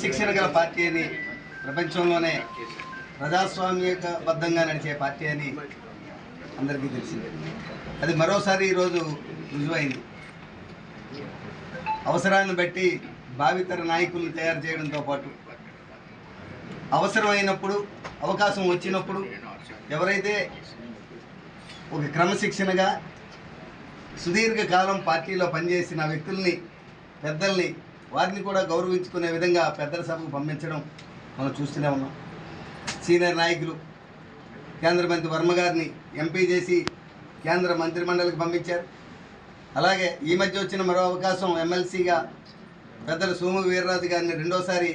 Party అని ప్రపంచంలోనే ప్రజాస్వామ్యబద్ధంగా నడిచే పార్టీ అని అందరికీ తెలిసిందే. అది మరోసారి ఈరోజు రుజువైంది. అవసరాన్ని బట్టి భావితర నాయకులను తయారు చేయడంతో పాటు అవసరమైనప్పుడు అవకాశం వచ్చినప్పుడు ఎవరైతే ఒక క్రమశిక్షణగా సుదీర్ఘకాలం పార్టీలో పనిచేసిన వ్యక్తుల్ని పెద్దల్ని వారిని కూడా గౌరవించుకునే విధంగా పెద్దల సభకు పంపించడం మనం చూస్తూనే ఉన్నాం. సీనియర్ నాయకులు కేంద్ర మంత్రి వర్మ గారిని ఎంపీ చేసి కేంద్ర మంత్రిమండలికి పంపించారు. అలాగే ఈ మధ్య వచ్చిన మరో అవకాశం ఎమ్మెల్సీగా పెద్దల సోము వీర్రాజు గారిని రెండోసారి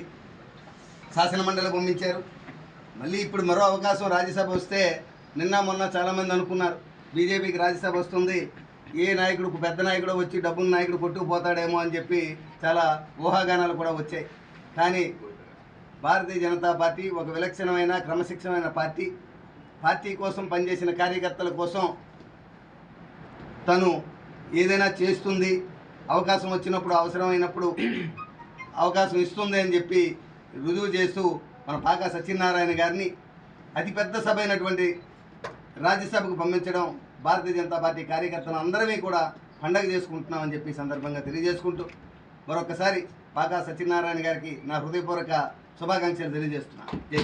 శాసనమండలి పంపించారు. మళ్ళీ ఇప్పుడు మరో అవకాశం రాజ్యసభ వస్తే నిన్న మొన్న చాలామంది అనుకున్నారు. బీజేపీకి రాజ్యసభ వస్తుంది. ఏ నాయకుడు పెద్ద నాయకుడు వచ్చి డబ్బున్న నాయకుడు కొట్టుకుపోతాడేమో అని చెప్పి చాలా ఊహాగానాలు కూడా వచ్చాయి. కానీ భారతీయ జనతా పార్టీ ఒక విలక్షణమైన క్రమశిక్షణమైన పార్టీ. పార్టీ కోసం పనిచేసిన కార్యకర్తల కోసం తను ఏదైనా చేస్తుంది అవకాశం వచ్చినప్పుడు అవసరమైనప్పుడు అవకాశం ఇస్తుంది అని చెప్పి రుజువు చేస్తూ మన పాక సత్యనారాయణ గారిని అతిపెద్ద సభ అయినటువంటి రాజ్యసభకు పంపించడం భారతీయ జనతా పార్టీ కార్యకర్తలు అందరమీ కూడా పండగ చేసుకుంటున్నామని చెప్పి సందర్భంగా తెలియజేసుకుంటూ మరొకసారి పాకా సత్యనారాయణ గారికి నా హృదయపూర్వక శుభాకాంక్షలు తెలియజేస్తున్నాను. జై